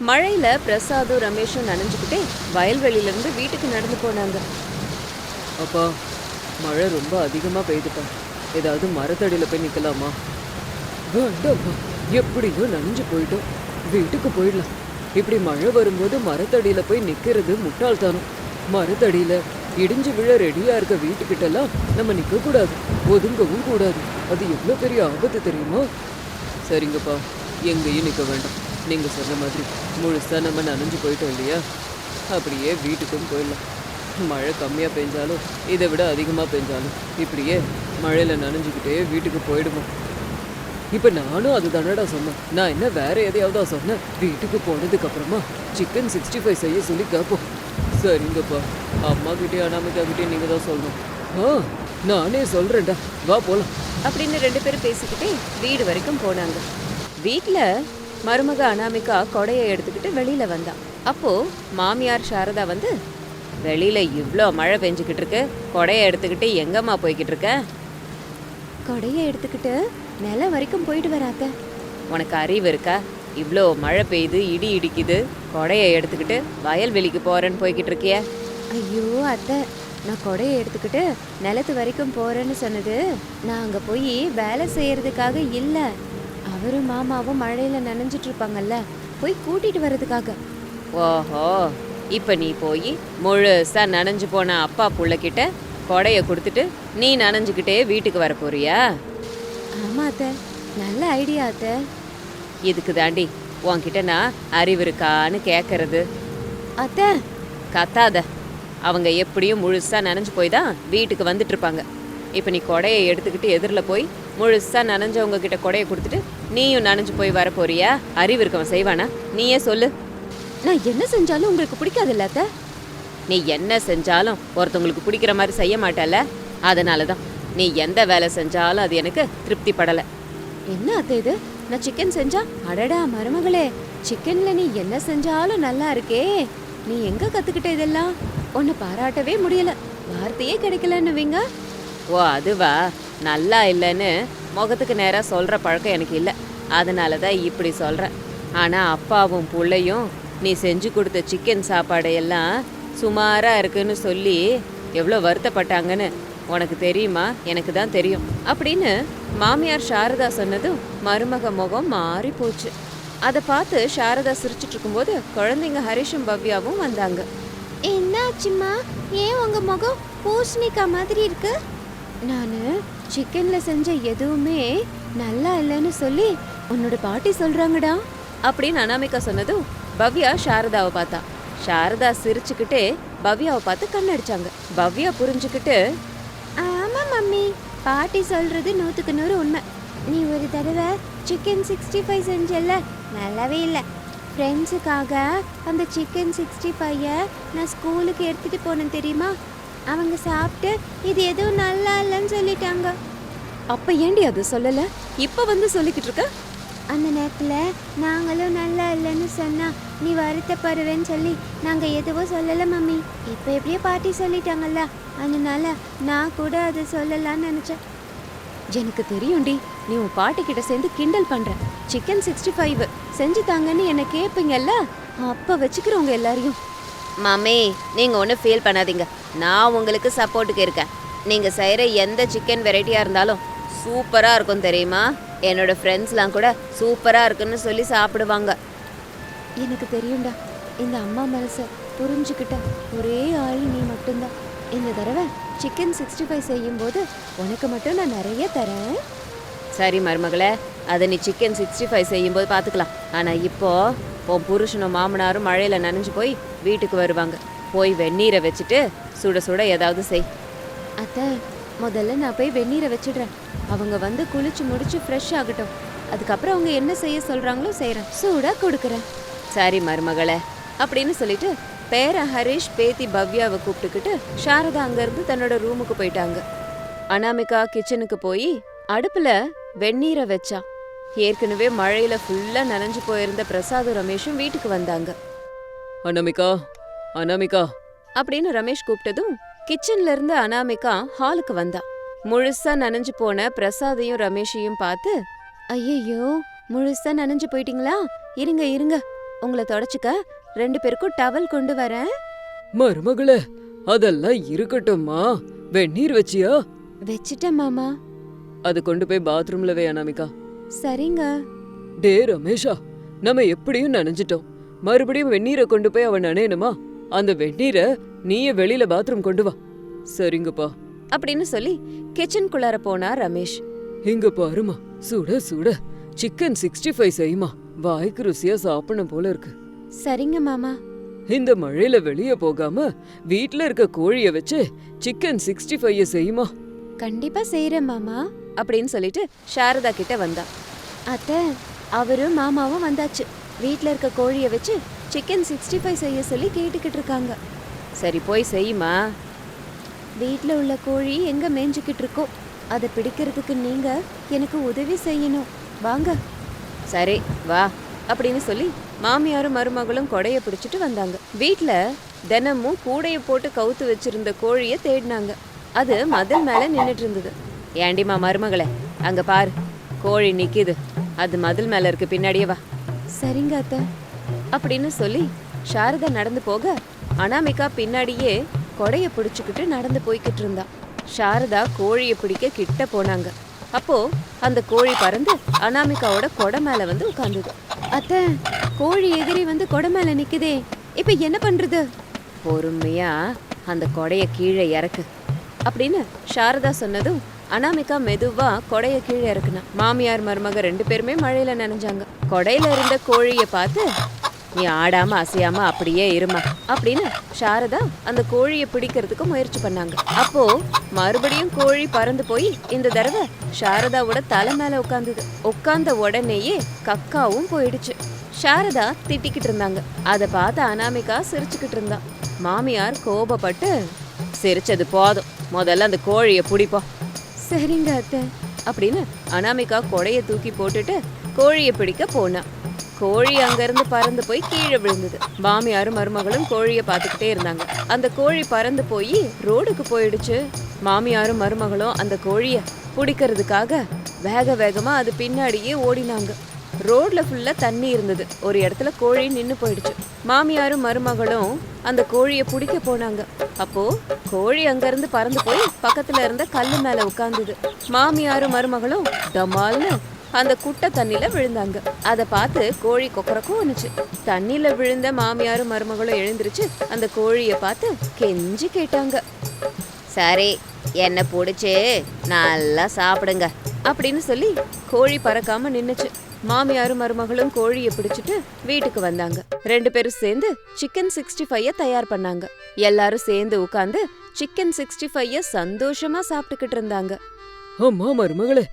மழையில பிரசாதும் ரமேஷும் நனைஞ்சுக்கிட்டே வயல்வெளியில இருந்து வீட்டுக்கு நடந்து போனாங்க. அப்பா மழை ரொம்ப அதிகமா பெய்துப்பா. ஏதாவது மரத்தடியில போய் நிக்கலாமா? வேண்டாம்ப்பா எப்படியோ நனைஞ்சு போயிட்டோம். வீட்டுக்கு போயிடலாம். இப்படி மழை வரும்போது மரத்தடியில போய் நிக்கிறது முட்டாள்தானம். மரத்தடியில இடிஞ்சு விழ ரெடியா இருக்க வீட்டுக்கிட்டலாம் நம்ம நிக்க கூடாது ஒதுங்கவும் கூடாது. அது எவ்வளவு பெரிய ஆபத்து தெரியுமா? சரிங்கப்பா எங்கேயும் நிக்க வேண்டாம். நீங்கள் சொன்ன மாதிரி முழுசாக நம்ம நனைஞ்சு போயிட்டோம் இல்லையா? அப்படியே வீட்டுக்கும் போயிடலாம். மழை கம்மியாக பெஞ்சாலும் இதை விட அதிகமாக பெஞ்சாலும் இப்படியே மழையில் நனைஞ்சுக்கிட்டே வீட்டுக்கு போயிடுவோம் இப்போ நானும் அது தானடா சொன்னேன். நான் என்ன வேற எதையாவதா சொன்னேன்? வீட்டுக்கு போனதுக்கப்புறமா சிக்கன் சிக்ஸ்டி ஃபைவ் செய்ய சொல்லி கேட்போம் சரிங்கப்பா. அம்மாக்கிட்டே அனாமிக்காக்கிட்டே நீங்கள் தான் சொல்லணும். ஆ நானே சொல்கிறேன்டா வா போகலாம் அப்படின்னு ரெண்டு பேரும் பேசிக்கிட்டே வீடு வரைக்கும் போனாங்க. வீட்டில் மருமக அனாமிகா கொடையை எடுத்துக்கிட்டு வெளியில வந்தா. அப்போ மாமியார் சாரதா வந்து வெளியில இவ்ளோ மழை பெஞ்சுக்கிட்டு இருக்கு. கொடையை எடுத்துக்கிட்டு எங்கம்மா போய்கிட்டு இருக்க? கொடையை எடுத்துக்கிட்டு நிலம் வரைக்கும் போயிட்டு வராத்த உனக்கு அறிவு இருக்கா? இவ்ளோ மழை பெய்யுது இடி இடிக்குது. கொடையை எடுத்துக்கிட்டு வயல்வெளிக்கு போறேன்னு போய்கிட்டு இருக்கிய. ஐயோ அத்தை. நான் கொடையை எடுத்துக்கிட்டு நிலத்து வரைக்கும் போறேன்னு சொன்னது நான் அங்க போய் வேலை செய்யறதுக்காக இல்ல. அவரும் மாமாவும் மழையில நனைஞ்சிட்டு இருப்பாங்கல்ல போய் கூட்டிட்டு வர்றதுக்காக. ஓஹோ இப்ப நீ போய் முழுசா நனைஞ்சு போன அப்பா புள்ள கிட்ட கொடைய கொடுத்துட்டு நீ நனைஞ்சுக்கிட்டே வீட்டுக்கு வர போறியா? ஆமா அத்தை நல்ல ஐடியா அத்தை. இதுக்கு தாண்டி உன்கிட்ட நான் அறிவு இருக்கான்னு கேட்கறது அத்தை. கத்தாத அவங்க எப்படியும் முழுசா நனைஞ்சு போய் தான் வீட்டுக்கு வந்துட்டு இருப்பாங்க. இப்போ நீ கொடையை எடுத்துக்கிட்டு எதிரில் போய் முழுசா நனைஞ்சவங்க கிட்ட கொடையை கொடுத்துட்டு நீயும் நனைஞ்சு போய் வர போறியா? அறிவு இருக்கவன் செய்வானா? நீயே சொல்லு. நான் என்ன செஞ்சாலும் உங்களுக்கு பிடிக்காதுல்ல அத்தை? நீ என்ன செஞ்சாலும் ஒருத்தவங்களுக்கு பிடிக்கிற மாதிரி செய்ய மாட்டல்ல. அதனால தான் நீ எந்த வேலை செஞ்சாலும் அது எனக்கு திருப்தி படல என்ன அத்தை இது? நான் சிக்கன் செஞ்சா? அடடா மருமகளே. சிக்கன்ல நீ என்ன செஞ்சாலும் நல்லா இருக்கே. நீ எங்க கத்துக்கிட்ட இதெல்லாம்? உன்னை பாராட்டவே முடியல. வார்த்தையே கிடைக்கலன்னுவீங்க. ஓ அதுவா? நல்லா இல்லைன்னு முகத்துக்கு நேரா சொல்ற பழக்கம் எனக்கு இல்லை. அதனால தான் இப்படி சொல்றேன். ஆனா அப்பாவும் புள்ளையும் நீ செஞ்சு கொடுத்த சிக்கன் சாப்பாடு எல்லாம் சுமாரா இருக்குன்னு சொல்லி எவ்வளோ வருத்தப்பட்டாங்கன்னு உனக்கு தெரியுமா? எனக்கு தான் தெரியும். அப்படின்னு மாமியார் சாரதா சொன்னதும் மருமக முகம் மாறி போச்சு. அதை பார்த்து சாரதா சிரிச்சிட்டு இருக்கும்போது குழந்தைங்க ஹரிஷும் பவ்யாவும் வந்தாங்க. என்னாச்சுமா ஏன் உங்க முகம் பூசணிக்கா மாதிரி இருக்கு? நான் சிக்கன்ல செஞ்ச எதுவுமே நல்லா இல்லைன்னு சொல்லி உன்னோட பாட்டி சொல்றாங்கடா. அப்படின்னு அனாமிகா சொன்னதும் பவ்யா சாரதாவை பார்த்தா. சாரதா சிரிச்சுக்கிட்டே பவ்யாவை பார்த்து கண்ணடிச்சாங்க. பவ்யா புரிஞ்சுக்கிட்டு ஆமா மம்மி பாட்டி சொல்றது நூத்துக்கு நூறு உண்மை. நீ ஒரு தடவை சிக்கன் சிக்ஸ்டி ஃபைவ் செஞ்சல நல்லாவே இல்லை. ஃப்ரெண்ட்ஸுக்காக அந்த சிக்கன் சிக்ஸ்டி ஃபைவை நான் ஸ்கூலுக்கு எடுத்துட்டு போனேன் தெரியுமா? அவங்க சாப்பிட்டு இது எதுவும் நல்லா இல்லைன்னு சொல்லிட்டாங்க. அப்ப ஏண்டி அது சொல்லல? இப்ப வந்து சொல்லிக்கிட்டு இருக்க? அந்த நேரத்தில் நாங்களும் நல்லா இல்லைன்னு சொன்னா நீ வருத்தப்படுவேன்னு சொல்லி நாங்கள் எதுவும் சொல்லலை மம்மி. இப்போ எப்படியோ பாட்டி சொல்லிட்டாங்கல்ல அதனால நான் கூட அதை சொல்லலாம்னு நினச்சேன். எனக்கு தெரியும்டி நீ உன் பாட்டி கிட்ட சேர்ந்து கிண்டல் பண்ற. சிக்கன் சிக்ஸ்டி ஃபைவ் செஞ்சு தாங்கன்னு என்ன கேட்பீங்கல்ல அப்ப வச்சுக்கிறவங்க எல்லாரையும். மாமே நீங்க ஒன்றும் ஃபீல் பண்ணாதீங்க. நான் உங்களுக்கு சப்போர்ட்டுக்கு இருக்கேன். நீங்கள் செய்கிற எந்த சிக்கன் வெரைட்டியாக இருந்தாலும் சூப்பராக இருக்கும் தெரியுமா? என்னோடய ஃப்ரெண்ட்ஸ்லாம் கூட சூப்பராக இருக்குன்னு சொல்லி சாப்பிடுவாங்க. எனக்கு தெரியும்டா இந்த அம்மா மனசை புரிஞ்சுக்கிட்ட ஒரே ஆள் நீ மட்டும்தான். இந்த தடவை சிக்கன் சிக்ஸ்டி ஃபைவ் செய்யும்போது உனக்கு மட்டும் நான் நிறைய தரேன். சரி மருமகளே அதை நீ சிக்கன் சிக்ஸ்டி ஃபைவ் செய்யும்போது பார்த்துக்கலாம் ஆனால் இப்போது உன் புருஷனும் மாமனாரும் மழையில் நனைஞ்சு போய் வீட்டுக்கு வருவாங்க. போய் வெந்நீரை வச்சுட்டு சுட சுட ஏதாவது செய். அத்தை முதல்ல நான் போய் வெந்நீரை வச்சிடுறேன். அவங்க வந்து குளிச்சு முடிச்சு ஃப்ரெஷ் ஆகட்டும். அதுக்கப்புறம் அவங்க என்ன செய்ய சொல்றாங்களோ செய்யறேன் சூடா கொடுக்குறேன். சரி மருமகளே அப்படின்னு சொல்லிட்டு பேர ஹரிஷ் பேத்தி பவ்யாவை கூப்பிட்டுக்கிட்டு சாரதா அங்கிருந்து தன்னோட ரூமுக்கு போயிட்டாங்க. அனாமிகா கிச்சனுக்கு போய் அடுப்புல வெந்நீரை வச்சா. ஏற்கனவே மழையில ஃபுல்லா நனைஞ்சு போயிருந்த பிரசாதும் ரமேஷும் வீட்டுக்கு வந்தாங்க. அனாமிகா அனாமிகா. அப்படின்னு ரமேஷ் கூப்பிட்டதும் கிச்சன்ல இருந்து அனாமிகா ஹாலுக்கு வந்தா. முழுசா நனைஞ்சு போன பிரசாதையும் ரமேஷையும் பார்த்து ஐயையோ முழுசா நனைஞ்சு போயிட்டீங்களா? இருங்க இருங்க. உங்களை தொடச்சுக்க ரெண்டு பேருக்கும் டவல் கொண்டு வரேன். மருமகளே அதெல்லாம் இருக்கட்டும்மா. வெந்நீர் வச்சியா? வச்சிட்டேன் மாமா. அது கொண்டு போய் பாத்ரூம்ல வே அனாமிகா. சரிங்க. டே ரமேஷா நம்ம எப்படியும் நனைஞ்சிட்டோம். மறுபடியும் வெந்நீரை கொண்டு போய் அவன் நனையணுமா? அந்த வெந்நீரை நீயே வெளியில பாத்ரூம் கொண்டு வா. சரிங்கப்பா. அப்படின்னு சொல்லி கிச்சனுக்குள்ளார போனா ரமேஷ். இங்க பாருமா சுட சுட. சிக்கன் சிக்ஸ்டி ஃபைவ் செய்யுமா வாய்க்கு ருசியா சாப்பிடணும் போல இருக்கு. சரிங்க மாமா. இந்த மழையில வெளியே போகாம வீட்ல இருக்க கோழிய வச்சு சிக்கன் சிக்ஸ்டி ஃபைவ் செய்யுமா கண்டிப்பா செய்யறேன் மாமா அப்படின்னு சொல்லிட்டு சாரதா கிட்ட வந்தா. அத்தை அவரும் மாமாவும் வந்தாச்சு. வீட்ல இருக்க கோழிய வச்சு சிக்கன் சிக்ஸ்டி ஃபைவ் செய்ய சொல்லி கேட்டுக்கிட்டு இருக்காங்க. சரி போய் செய்யுமா? வீட்ல உள்ள கோழி எங்க மேய்ஞ்சுக்கிட்டு இருக்கோ அதை பிடிக்கிறதுக்கு நீங்க எனக்கு உதவி செய்யணும். வாங்க. சரி வா அப்படின்னு சொல்லி மாமியாரும் மருமகளும் கொடைய பிடிச்சிட்டு வந்தாங்க. வீட்ல தினமும் கூடைய போட்டு கவுத்து வச்சிருந்த கோழிய தேடினாங்க. அது மதில் மேல நின்னுட்டு இருந்தது. ஏண்டிமா மருமகளே அங்க பாரு கோழி நிக்குது. அது மதில் மேல இருக்கு பின்னாடியே வா. சரிங்க அத்தை. அப்படின்னு சொல்லி சாரதா நடந்து போக அனாமிகா பின்னாடியே கொடைய பிடிச்சிக்கிட்டு நடந்து போய்கிட்டு இருந்தா. சாரதா கோழியை பிடிக்க கிட்ட போனாங்க. அப்போ அந்த கோழி பறந்து அனாமிகாவோட கொடை மேல வந்து உட்கார்ந்தது. அத்தை கோழி எதிரி வந்து கொடை மேல நிக்குதே. இப்ப என்ன பண்றது? பொறுமையா அந்த கொடைய கீழே இறக்கு அப்படின்னு சாரதா சொன்னதும் அனாமிகா மெதுவா கொடைய கீழே இறக்குனா. மாமியார் மருமக ரெண்டு பேருமே மழையில நனைஞ்சாங்க. கொடையில இருந்த கோழிய பார்த்து நீ ஆடாம அசையாம அப்படியே இருமா. அப்படின்னு சாரதா அந்த கோழியை பிடிக்கிறதுக்கு முயற்சி பண்ணாங்க. அப்போ மறுபடியும் கோழி பறந்து போய் இந்த தடவை சாரதாவோட தலை மேல உட்காந்துது உட்காந்த உடனேயே கக்காவும் போயிடுச்சு. சாரதா திட்டிக்கிட்டு இருந்தாங்க. அதை பார்த்து அனாமிகா சிரிச்சுக்கிட்டு இருந்தா. மாமியார் கோபப்பட்டு சிரிச்சது போதும். முதல்ல அந்த கோழியை பிடிப்போம். சரிங்க அத்தை. அப்படின்னு அனாமிகா கொடையை தூக்கி போட்டுட்டு கோழியை பிடிக்க போனான் கோழி அங்கிருந்து பறந்து போய் கீழே விழுந்தது. மாமியாரும் மருமகளும் கோழியை பார்த்துக்கிட்டே இருந்தாங்க. அந்த கோழி பறந்து போய் ரோடுக்கு போயிடுச்சு. மாமியாரும் மருமகளும் அந்த கோழியை பிடிக்கிறதுக்காக வேக வேகமாக அது பின்னாடியே ஓடினாங்க. ரோட்ல ஃபுல்லா தண்ணி இருந்தது. ஒரு இடத்துல கோழி நின்று போயிடுச்சு. மாமியாரும் மருமகளும் அந்த கோழியை பிடிக்க போனாங்க. அப்போ கோழி அங்கிருந்து பறந்து போய் பக்கத்துல இருந்த கல்லு மேல உட்காந்துது மாமியாரும் மருமகளும் டமால்னு அந்த குட்டை தண்ணியில் விழுந்தாங்க. அதை பார்த்து கோழி கொக்கரக்கும் வந்துச்சு தண்ணியில் விழுந்த மாமியாரும் மருமகளும் எழுந்திருச்சு அந்த கோழியை பார்த்து கெஞ்சி கேட்டாங்க. சரி என்ன பிடிச்சி? நல்லா சாப்பிடுங்க. அப்படின்னு சொல்லி கோழி பறக்காம நின்னுச்சு. மாமியாரும் மருமகளும் கோழியை பிடிச்சிட்டு வீட்டுக்கு வந்தாங்க. ரெண்டு பேரும் சேர்ந்து சிக்கன் சிக்ஸ்டி ஃபைவ் தயார் பண்ணாங்க. எல்லாரும் சேர்ந்து உட்காந்து சிக்கன் சிக்ஸ்டி ஃபைவ் சந்தோஷமா சாப்பிட்டுக்கிட்டு இருந்தாங்க. அம்மா மருமகளே.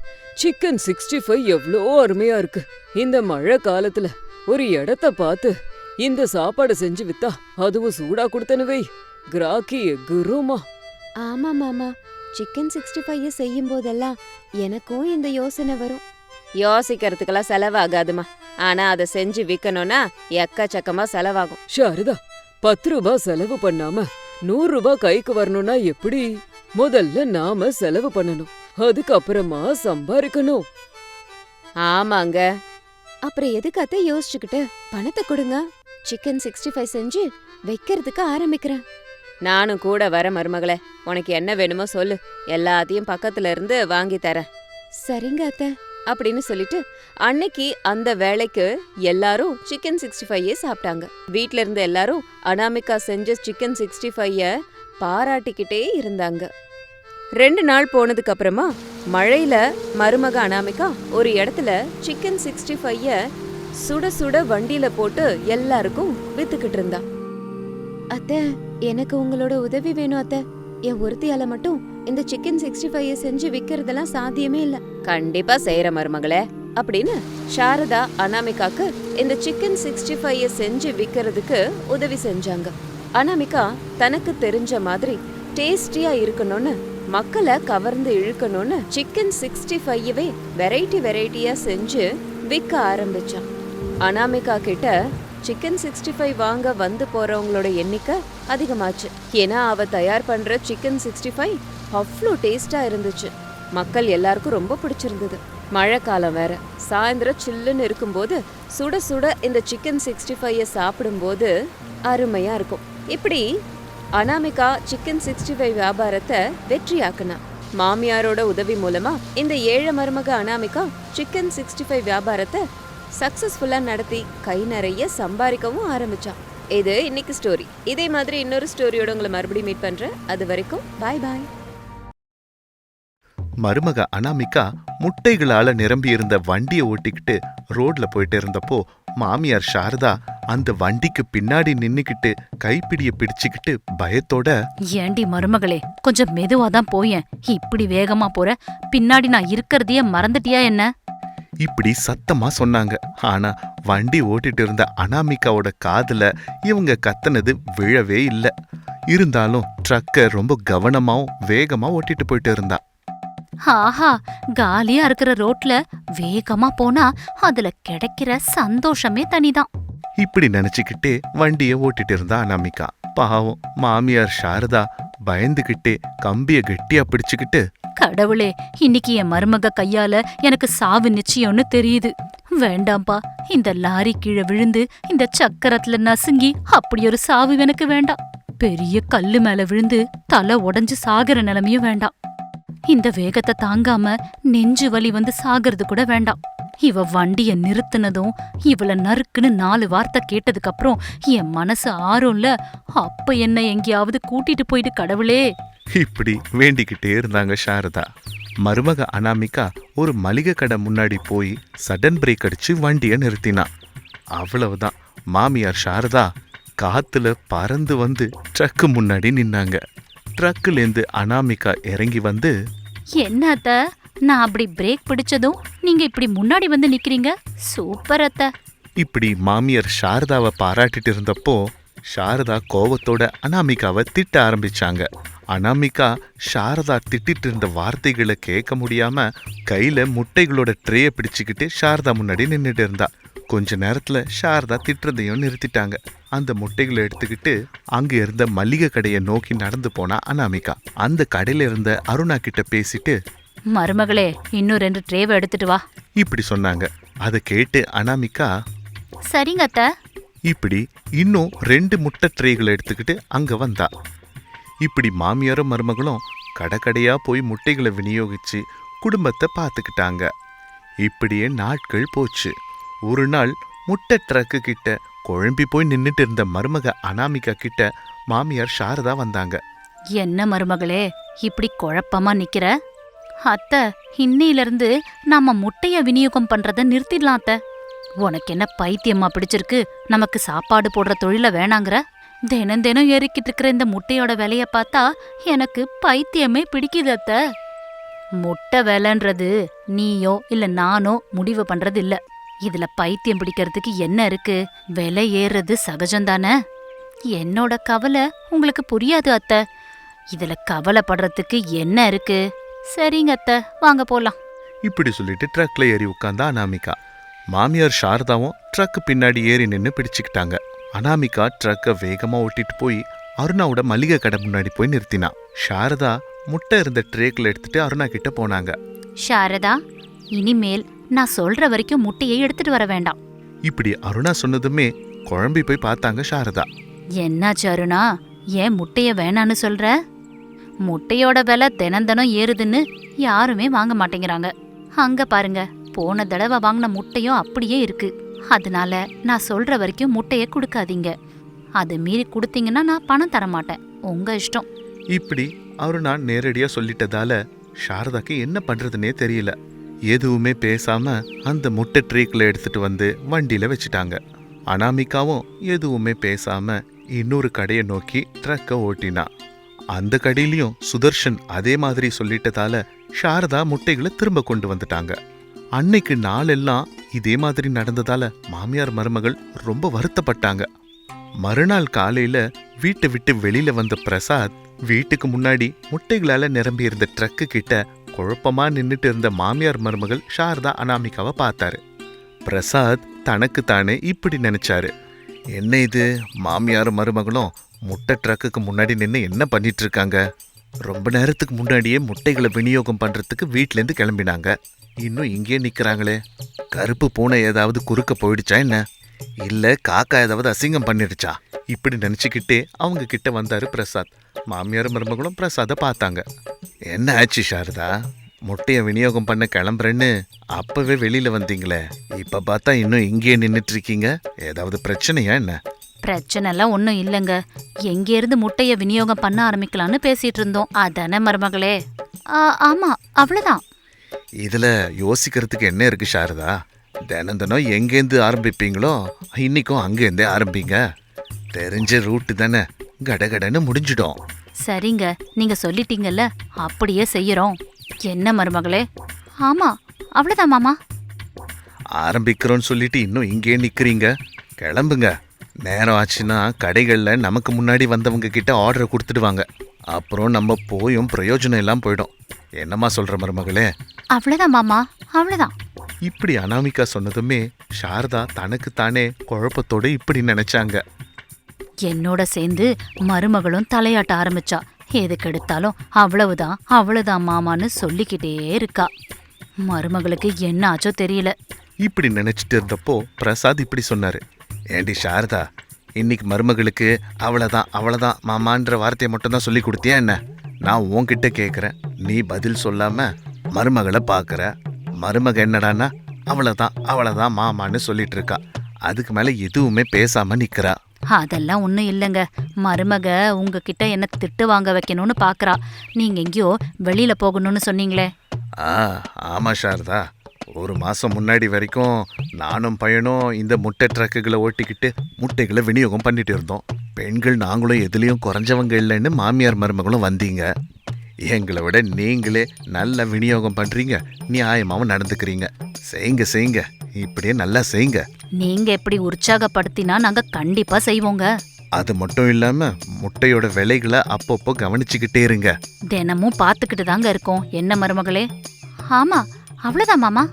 சிக்கன் சிக்ஸ்டி ஃபைவ் எவ்வளோ அருமையா இருக்கு. இந்த மழை காலத்துல ஒரு இடத்த பார்த்து இந்த சாப்பாடு செஞ்சு வித்தா அதுவும் சூடா கொடுத்தனு வை. கிராக்கி எகுருமா ஆமா மாமா. சிக்கன் சிக்ஸ்டி ஃபைவ் செய்யும் போதெல்லாம் எனக்கும் இந்த யோசனை வரும். யோசிக்கிறதுக்கெல்லாம் செலவாகாதுமா. ஆனா அதை செஞ்சு விற்கணும்னா எக்கச்சக்கமா செலவாகும். ஷாரதா பத்து ரூபாய் செலவு பண்ணாம நூறு ரூபாய் கைக்கு வரணும்னா எப்படி? முதல்ல நாம செலவு பண்ணணும். அதுக்கப்புறமா சம்பாதிக்கணும் ஆமாங்க. அப்புறம் எதுக்கு அத்தை யோசிச்சுக்கிட்டு பணத்தை கொடுங்க. சிக்கன் சிக்ஸ்டி ஃபைவ் செஞ்சு வைக்கிறதுக்கு ஆரம்பிக்கிறேன். நானும் கூட வர மருமகளே உனக்கு என்ன வேணுமோ சொல்லு. எல்லாத்தையும் பக்கத்துல இருந்து வாங்கி தரேன். சரிங்க அத்தை. அப்படின்னு சொல்லிட்டு அன்னைக்கு அந்த வேலைக்கு எல்லாரும் சிக்கன் சிக்ஸ்டி ஃபைவ் சாப்பிட்டாங்க. வீட்ல இருந்த எல்லாரும் அனாமிகா செஞ்ச சிக்கன் சிக்ஸ்டி ஃபைவ் பாராட்டிக்கிட்டே இருந்தாங்க. ரெண்டு நாள் போனதுக்கு அப்புறமா மழையில மருமக அனாமிகா ஒரு இடத்துல சிக்கன் சிக்ஸ்டி ஃபைவ் சுட சுட வண்டியில போட்டு எல்லாருக்கும் வித்துக்கிட்டு இருந்தா. அத்தை எனக்கு உங்களோட உதவி வேணும் அத்தை. என் ஒருத்தியால மட்டும் இந்த சிக்கன் சிக்ஸ்டி ஃபைவ் செஞ்சு விக்கிறதெல்லாம் சாத்தியமே இல்ல. கண்டிப்பா செய்யற மருமகளே அப்படின்னு சாரதா அனாமிகாக்கு இந்த சிக்கன் சிக்ஸ்டி ஃபைவ் செஞ்சு விக்கிறதுக்கு உதவி செஞ்சாங்க. அனாமிகா தனக்கு தெரிஞ்ச மாதிரி டேஸ்டியா இருக்கணும்னு மக்களை கவர்ந்து இழுக்கணும்னு சிக்கன் சிக்ஸ்டி ஃபைவே வெரைட்டி வெரைட்டியா செஞ்சு விற்க ஆரம்பிச்சான். அனாமிகா கிட்ட சிக்கன் சிக்ஸ்டி ஃபைவ் வாங்க வந்து போறவங்களோட எண்ணிக்கை அதிகமாச்சு. ஏன்னா அவ தயார் பண்ற சிக்கன் சிக்ஸ்டி ஃபைவ் அவ்வளோ டேஸ்டா இருந்துச்சு. மக்கள் எல்லாருக்கும் ரொம்ப பிடிச்சிருந்தது. மழை காலம் வேற. சாயந்தரம் சில்லுன்னு இருக்கும்போது சுட சுட இந்த சிக்கன் சிக்ஸ்டி ஃபைவை சாப்பிடும்போது அருமையா இருக்கும். இப்படி அனாமிகா சிக்கன் சிக்ஸ்டி ஃபைவ் வியாபாரத்தை வெற்றியாக்குனா. மாமியாரோட உதவி மூலமா இந்த ஏழை மருமக அனாமிகா சிக்கன் சிக்ஸ்டி ஃபைவ் வியாபாரத்தை சக்சஸ்ஃபுல்லா நடத்தி கை நிறைய சம்பாதிக்கவும் ஆரம்பிச்சான் இது இன்னைக்கு ஸ்டோரி இதே மாதிரி இன்னொரு ஸ்டோரியோட உங்களை மறுபடியும் மீட் பண்றேன். அது வரைக்கும் பாய் பாய் மருமக அனாமிகா முட்டைகளால நிரம்பியிருந்த வண்டியை ஓட்டிக்கிட்டு ரோட்ல போயிட்டு இருந்தப்போ மாமியார் சாரதா அந்த வண்டிக்கு பின்னாடி நின்னுக்கிட்டு கைப்பிடிய பிடிச்சுக்கிட்டு பயத்தோட ஏண்டி மருமகளே கொஞ்சம் மெதுவா தான் போயேன். இப்படி வேகமா போற? பின்னாடி நான் இருக்கறதையே மறந்துட்டியா என்ன? இப்படி சத்தமா சொன்னாங்க. ஆனா வண்டி ஓட்டிட்டு இருந்த அனாமிகாவோட காதுல இவங்க கத்துனது விழவே இல்ல. இருந்தாலும் ட்ரக்க ரொம்ப கவனமாவும் வேகமா ஓட்டிட்டு போயிட்டு இருந்தா. ஆஹா காலியா இருக்கிற ரோட்ல வேகமா போனா அதுல கிடைக்கிற சந்தோஷமே தனிதான். இப்படி நினைச்சுக்கிட்டே வண்டியை ஓட்டிட்டு இருந்தா அனாமிகா. பாவம் மாமியார் சாரதா பயந்துகிட்டே கம்பிய கெட்டியா பிடிச்சுக்கிட்டு கடவுளே இன்னைக்கு என் மருமக கையால எனக்கு சாவு நிச்சயம்னு தெரியுது. வேண்டாம்பா இந்த லாரி கீழே விழுந்து இந்த சக்கரத்துல நசுங்கி அப்படி ஒரு சாவு எனக்கு வேண்டாம். பெரிய கல்லு மேல விழுந்து தலை உடைஞ்சு சாகிற நிலைமையும் வேண்டாம். இந்த வேகத்தை தாங்காம நெஞ்சு வலி வந்து சாகிறது கூட வேண்டாம். இவ வண்டிய நிறுத்தினதும் இவள நறுக்குன்னு நாலு வார்த்தை கேட்டதுக்கு அப்புறம் என் மனசு ஆறும்ல. அப்ப என்ன எங்கேயாவது கூட்டிட்டு போயிட்டு கடவுளே. இப்படி வேண்டிக்கிட்டே இருந்தாங்க சாரதா. மருமக அனாமிகா ஒரு மளிகை கடை முன்னாடி போய் சடன் பிரேக் அடிச்சு வண்டியை நிறுத்தினா. அவ்வளவுதான். மாமியார் சாரதா காத்துல பறந்து வந்து ட்ரக்கு முன்னாடி நின்னாங்க. ட்ரக்குலேருந்து அனாமிகா இறங்கி வந்து என்ன அத்த? நான் அப்படி பிரேக் பிடிச்சதும் நீங்க இப்படி முன்னாடி வந்து நிக்கிறீங்க? சூப்பர் அத்த. இப்படி மாமியார் சாரதாவை பாராட்டிட்டு இருந்தப்போ சாரதா கோவத்தோட அனாமிகாவை திட்ட ஆரம்பிச்சாங்க. அனாமிகா சாரதா திட்டிட்டு இருந்த வார்த்தைகளை கேட்க முடியாம கையில முட்டைகளோட ட்ரேயை பிடிச்சுக்கிட்டு சாரதா முன்னாடி நின்றுட்டு இருந்தா. கொஞ்ச நேரத்துல சாரதா திட்டுறதையும் நிறுத்திட்டாங்க. அந்த முட்டைகளை எடுத்துக்கிட்டு அங்க இருந்த மளிகை கடையை நோக்கி நடந்து போனா அனாமிகா. அந்த கடையில இருந்த அருணா கிட்ட பேசிட்டு மருமகளே இன்னும் ரெண்டு ட்ரேவை எடுத்துட்டு வா. இப்படி சொன்னாங்க. அதை கேட்டு அனாமிகா சரிங்க அத்த. இப்படி இன்னும் ரெண்டு முட்டை ட்ரேகளை எடுத்துக்கிட்டு அங்க வந்தா. இப்படி மாமியாரும் மருமகளும் கடைக்கடையா போய் முட்டைகளை விநியோகிச்சு குடும்பத்தை பார்த்துக்கிட்டாங்க. இப்படியே நாட்கள் போச்சு. ஒரு நாள் முட்டை ட்ரக்கு கிட்ட குழம்பி போய் நின்னுட்டு இருந்த மருமக அனாமிகா கிட்ட மாமியார் சாரதா வந்தாங்க. என்ன மருமகளே இப்படி குழப்பமா நிக்கிற? அத்தை இன்னையிலிருந்து நாம முட்டைய விநியோகம் பண்றத நிறுத்திடலாம் அத்த. உனக்கு என்ன பைத்தியமா பிடிச்சிருக்கு? நமக்கு சாப்பாடு போடுற தொழில வேணாங்கிற? தினம் தினம் ஏறிக்கிட்டு இருக்கிற இந்த முட்டையோட விலைய பார்த்தா எனக்கு பைத்தியமே பிடிக்குது அத்த. முட்டை விலைன்றது நீயோ இல்ல நானோ முடிவு பண்றது இல்லை இதுல பைத்தியம் பிடிக்கிறதுக்கு என்ன இருக்கு? விலை ஏறுறது சகஜம்தானே? என்னோட கவலை உங்களுக்கு புரியாது அத்த. இதுல கவலைப்படுறதுக்கு என்ன இருக்கு? சரிங்க அத்த. வாங்க போலாம். இப்படி சொல்லிட்டு ட்ரக்ல ஏறி உட்கார்ந்தா அனாமிகா. மாமியார் சாரதாவும் ட்ரக் பின்னாடி ஏறி நின்னு பிடிச்சுக்கிட்டாங்க. அனாமிகா ட்ரக்கை வேகமா ஓட்டிட்டு போய் அருணாவோட மளிகை கடை முன்னாடி போய் நிறுத்தினா. சாரதா முட்டை இருந்த ட்ரேக்ல எடுத்துட்டு அருணா கிட்ட போனாங்க. சாரதா இனிமேல் நான் சொல்ற வரைக்கும் முட்டையை எடுத்துட்டு வர வேண்டாம். இப்படி அருணா சொன்னதுமே குழம்பி போய் பார்த்தாங்க சாரதா. என்னாச்சு அருணா? ஏன் முட்டைய வேணான்னு சொல்ற? முட்டையோட விலை தினம் தினம் ஏறுதுன்னு யாருமே வாங்க மாட்டேங்கிறாங்க. அங்க பாருங்க போன தடவை வாங்கின முட்டையும் அப்படியே இருக்கு. அதனால நான் சொல்ற வரைக்கும் முட்டைய கொடுக்காதீங்க. அது மீறி கொடுத்தீங்கன்னா நான் பணம் தர மாட்டேன் உங்க இஷ்டம். இப்படி அருணா நேரடியா சொல்லிட்டதால சாரதாக்கு என்ன பண்றதுனே தெரியல. எதுவுமே பேசாம அந்த முட்டை ட்ரீக்கில் எடுத்துட்டு வந்து வண்டியில வச்சுட்டாங்க. அனாமிகாவும் எதுவுமே பேசாம இன்னொரு கடையை நோக்கி ட்ரக்கை ஓட்டினா. அந்த கடையிலையும் சுதர்ஷன் அதே மாதிரி சொல்லிட்டதால சாரதா முட்டைகளை திரும்ப கொண்டு வந்துட்டாங்க. அன்னைக்கு நாளெல்லாம் இதே மாதிரி நடந்ததால மாமியார் மருமகள் ரொம்ப வருத்தப்பட்டாங்க. மறுநாள் காலையில வீட்டை விட்டு வெளியில வந்த பிரசாத் வீட்டுக்கு முன்னாடி முட்டைகளால நிரம்பி இருந்த ட்ரக்கு கிட்ட குழப்பமா நின்னுட்டு இருந்த மாமியார் மருமகள் சாரதா அனாமிகாவை பார்த்தாரு. பிரசாத் தனக்கு தானே இப்படி நினைச்சாரு. என்ன இது? மாமியார் மருமகளும் முட்டை ட்ரக்குக்கு முன்னாடி நின்று என்ன பண்ணிட்டு இருக்காங்க? ரொம்ப நேரத்துக்கு முன்னாடியே முட்டைகளை விநியோகம் பண்றதுக்கு வீட்டிலேருந்து கிளம்பினாங்க. இன்னும் இங்கே நிற்கிறாங்களே கருப்பு பூனை ஏதாவது குறுக்க போயிடுச்சா என்ன? இல்லை காக்கா ஏதாவது அசிங்கம் பண்ணிடுச்சா? இப்படி நினைச்சுக்கிட்டே அவங்க கிட்ட வந்தாரு பிரசாத். மாமியார் மருமகளும் பிரசாத பார்த்தாங்க. என்ன ஆச்சு சாரதா? முட்டைய விநியோகம் பண்ண கிளம்புறேன்னு அப்பவே வெளியில வந்தீங்களே. இப்ப பார்த்தா இன்னும் இங்கேயே நின்னுட்டு இருக்கீங்க ஏதாவது பிரச்சனையா என்ன? பிரச்சனைலாம் ஒன்றும் இல்லைங்க. எங்கேருந்து முட்டைய விநியோகம் பண்ண ஆரம்பிக்கலாம்னு பேசிட்டு இருந்தோம். அதானே மருமகளே? ஆ, ஆமா அவ்வளவுதான். இதுல யோசிக்கிறதுக்கு என்ன இருக்கு சாரதா? தினம் தினம் எங்கேருந்து ஆரம்பிப்பீங்களோ இன்னைக்கும் அங்கேருந்தே ஆரம்பிங்க. தெரிஞ்ச ரூட்டு தானே. கடகடன்னு முடிஞ்சிடும். சரிங்க நீங்க சொல்லிட்டீங்கல்ல அப்படியே செய்யறோம். என்ன மருமகளே? ஆமா அவ்வளவுதான் மாமா. ஆரம்பிக்கிறோன்னு சொல்லிட்டு இன்னும் இங்கேயே நிக்கிறீங்க? கிளம்புங்க. நேரம் ஆச்சுன்னா கடைகளில் நமக்கு முன்னாடி வந்தவங்க கிட்ட ஆர்டரை கொடுத்துடுவாங்க. அப்புறம் நம்ம போயும் பிரயோஜனம் எல்லாம் போயிடும். என்னம்மா சொல்ற மருமகளே? அவ்வளவுதான் மாமா அவ்வளவுதான். இப்படி அனாமிகா சொன்னதுமே சாரதா தனக்கு தானே குழப்பத்தோட இப்படி நினைச்சாங்க. என்னோட சேர்ந்து மருமகளும் தலையாட்ட ஆரம்பிச்சா. எதுக்கு எடுத்தாலும் அவ்வளவுதான் அவ்வளவுதான் மாமான்னு சொல்லிக்கிட்டே இருக்கா. மருமகளுக்கு என்ன ஆச்சோ தெரியல. இப்படி நினைச்சிட்டு இருந்தப்போ பிரசாத் இப்படி சொன்னாரு. ஏண்டி சாரதா இன்னைக்கு மருமகளுக்கு அவ்வளோதான் அவ்வளோதான் மாமான்ற வார்த்தையை மட்டும் தான் சொல்லி கொடுத்தியா என்ன? நான் உன்கிட்ட கேட்குறேன் நீ பதில் சொல்லாம மருமகளை பார்க்குற மருமக என்னடான்னா அவ்வளோதான் அவ்வளோதான் மாமான்னு சொல்லிட்டு இருக்கா. அதுக்கு மேலே எதுவுமே பேசாம நிற்கிறா அதெல்லாம் ஒன்றும் இல்லைங்க. மருமக உங்ககிட்ட என்ன திட்டு வாங்க வைக்கணும்னு பார்க்குறா நீங்க எங்கேயோ வெளியில போகணும்னு சொன்னீங்களே. ஆ ஆமாம் சாரதா. ஒரு மாதம் முன்னாடி வரைக்கும் நானும் பையனும் இந்த முட்டை ட்ரக்குகளை ஓட்டிக்கிட்டு முட்டைகளை விநியோகம் பண்ணிட்டு இருந்தோம். பெண்கள் நாங்களும் எதுலேயும் குறைஞ்சவங்க இல்லைன்னு மாமியார் மருமகளும் வந்தீங்க. எங்களை விட நீங்களே நல்ல விநியோகம் பண்ணுறீங்க நியாயமாகவும் நடந்துக்கிறீங்க. செய்யுங்க செய்யுங்க. இப்படியே நல்லா செய்யுங்க. நீங்க எப்படி உற்சாகப்படுத்தினா நாங்க கண்டிப்பா செய்வோங்க. அது மட்டும் இல்லாமல் முட்டையோட விலைகளை அப்பப்போ கவனிச்சுக்கிட்டே இருங்க. தினமும் பார்த்துக்கிட்டு தாங்க இருக்கோம். என்ன மருமகளே? ஆமா அவ்வளவுதான் மாமா.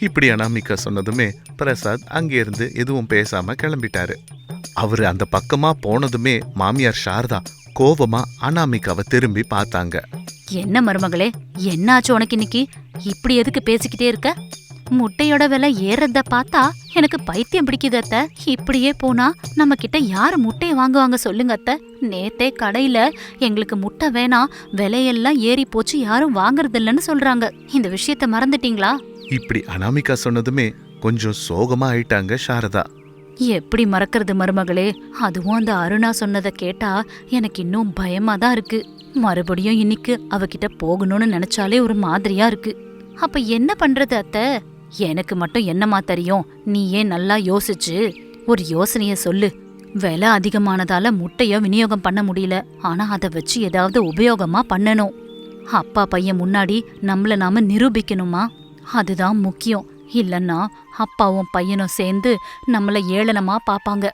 இப்படி அனாமிகா சொன்னதுமே பிரசாத் அங்கேருந்து எதுவும் பேசாம கிளம்பிட்டாரு. அவரு அந்த பக்கமா போனதுமே மாமியார் சாரதா கோபமா அனாமிகாவை திரும்பி பார்த்தாங்க. என்ன மருமகளே? என்னாச்சு உனக்கு இன்னைக்கு? இப்படி எதுக்கு பேசிக்கிட்டே இருக்க? முட்டையோட விலை ஏறத பார்த்தா எனக்கு பைத்தியம் பிடிக்குது அத்த. இப்படியே போனா நம்ம கிட்ட யாரு முட்டையை வாங்குவாங்க சொல்லுங்க அத்த. நேத்தே கடையில எங்களுக்கு முட்டை வேணாம் விலையெல்லாம் ஏறி போச்சு யாரும் வாங்குறதில்லன்னு சொல்றாங்க. இந்த விஷயத்த மறந்துட்டீங்களா? இப்படி அனாமிகா சொன்னதுமே கொஞ்சம் சோகமா ஆயிட்டாங்க சாரதா. எப்படி மறக்கிறது மருமகளே? அதுவும் அந்த அருணா சொன்னதை கேட்டா எனக்கு இன்னும் பயமா தான் இருக்கு. மறுபடியும் இன்னைக்கு அவகிட்ட போகணும்னு நினைச்சாலே ஒரு மாதிரியா இருக்கு. அப்ப என்ன பண்றது அத்த? எனக்கு மட்டும் என்னமா தெரியும்? நீ ஏன் நல்லா யோசிச்சு? ஒரு யோசனைய சொல்லு. விலை அதிகமானதால முட்டைய விநியோகம் பண்ண முடியல. ஆனா அதை வச்சு ஏதாவது உபயோகமா பண்ணணும். அப்பா பையன் முன்னாடி நம்மள நாம நிரூபிக்கணுமா? அதுதான் முக்கியம். இல்லைன்னா அப்பாவும் பையனும் சேர்ந்து நம்மள ஏளனமா பார்ப்பாங்க.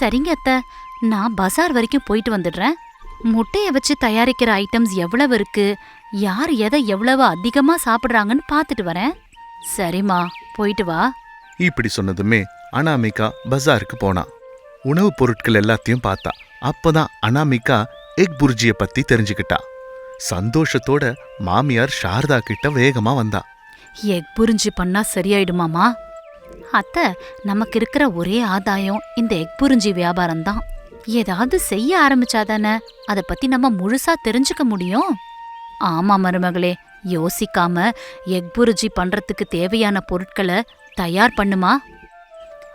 சரிங்க அத்த. நான் பசார் வரைக்கும் போயிட்டு வந்துடுறேன். முட்டையை வச்சு தயாரிக்கிற ஐட்டம்ஸ் எவ்வளவு இருக்கு? யார் எதை எவ்வளவு அதிகமாக சாப்பிடுறாங்கன்னு பார்த்துட்டு வரேன். சரிம்மா போயிட்டு வா. இப்படி சொன்னதுமே அனாமிகா பஜாருக்கு போனா. உணவுப் பொருட்கள் எல்லாத்தையும் பார்த்தா. அப்பதான் அனாமிகா எக் புர்ஜிய பத்தி தெரிஞ்சுக்கிட்டா. சந்தோஷத்தோட மாமியார் சாரதா கிட்ட வேகமா வந்தா. எக் புரிஞ்சு பண்ணா சரியாயிடுமாமா அத்தை நமக்கு இருக்கிற ஒரே ஆதாயம் இந்த எக் புரிஞ்சி வியாபாரம் தான் ஏதாவது செய்ய ஆரம்பிச்சாதானே அதை பத்தி நம்ம முழுசா தெரிஞ்சுக்க முடியும்? ஆமா மருமகளே யோசிக்காம எக் புரிஜி பண்றதுக்கு தேவையான பொருட்களை தயார் பண்ணுமா?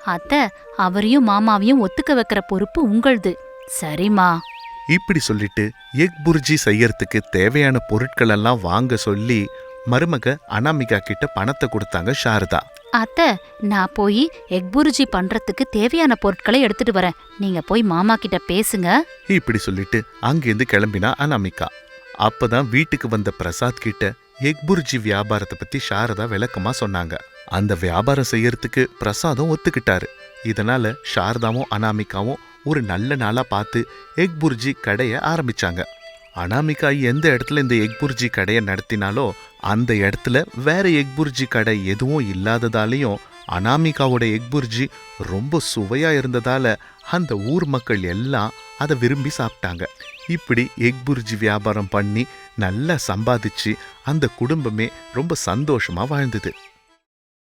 அத்தை அவரையும் மாமாவையும் ஒத்துக்க வைக்கிற பொறுப்பு உங்களது. சரிம்மா. இப்படி சொல்லிட்டு எக் புர்ஜி செய்யறதுக்கு தேவையான பொருட்கள் எல்லாம் வாங்க சொல்லி மருமக அனாமிகா கிட்ட பணத்தை கொடுத்தாங்க சாரதா. அத்தை நான் போய் எக் புரிஜி பண்றதுக்கு தேவையான பொருட்களை எடுத்துட்டு வரேன். நீங்க போய் மாமா கிட்ட பேசுங்க. இப்படி சொல்லிட்டு அங்கேருந்து கிளம்பினா அனாமிகா. அப்பதான் வீட்டுக்கு வந்த பிரசாத் கிட்ட எக்புர்ஜி வியாபாரத்தை பத்தி சாரதா விளக்கமா சொன்னாங்க. அந்த வியாபாரம் செய்யறதுக்கு பிரசாதம் ஒத்துக்கிட்டாரு. இதனால சாரதாவும் அனாமிகாவும் ஒரு நல்ல நாளா பார்த்து எக்புர்ஜி கடைய ஆரம்பிச்சாங்க. அனாமிகா எந்த இடத்துல இந்த எக்புர்ஜி கடையை நடத்தினாலோ அந்த இடத்துல வேற எக்புர்ஜி கடை எதுவும் இல்லாததாலையும் அனாமிகாவோட எக்புர்ஜி ரொம்ப சுவையா இருந்ததால அந்த ஊர் மக்கள் எல்லாம் அதை விரும்பி சாப்பிட்டாங்க. இப்படி எக்புர்ஜி வியாபாரம் பண்ணி நல்லா சம்பாதிச்சு அந்த குடும்பமே ரொம்ப சந்தோஷமா வாழ்ந்தது.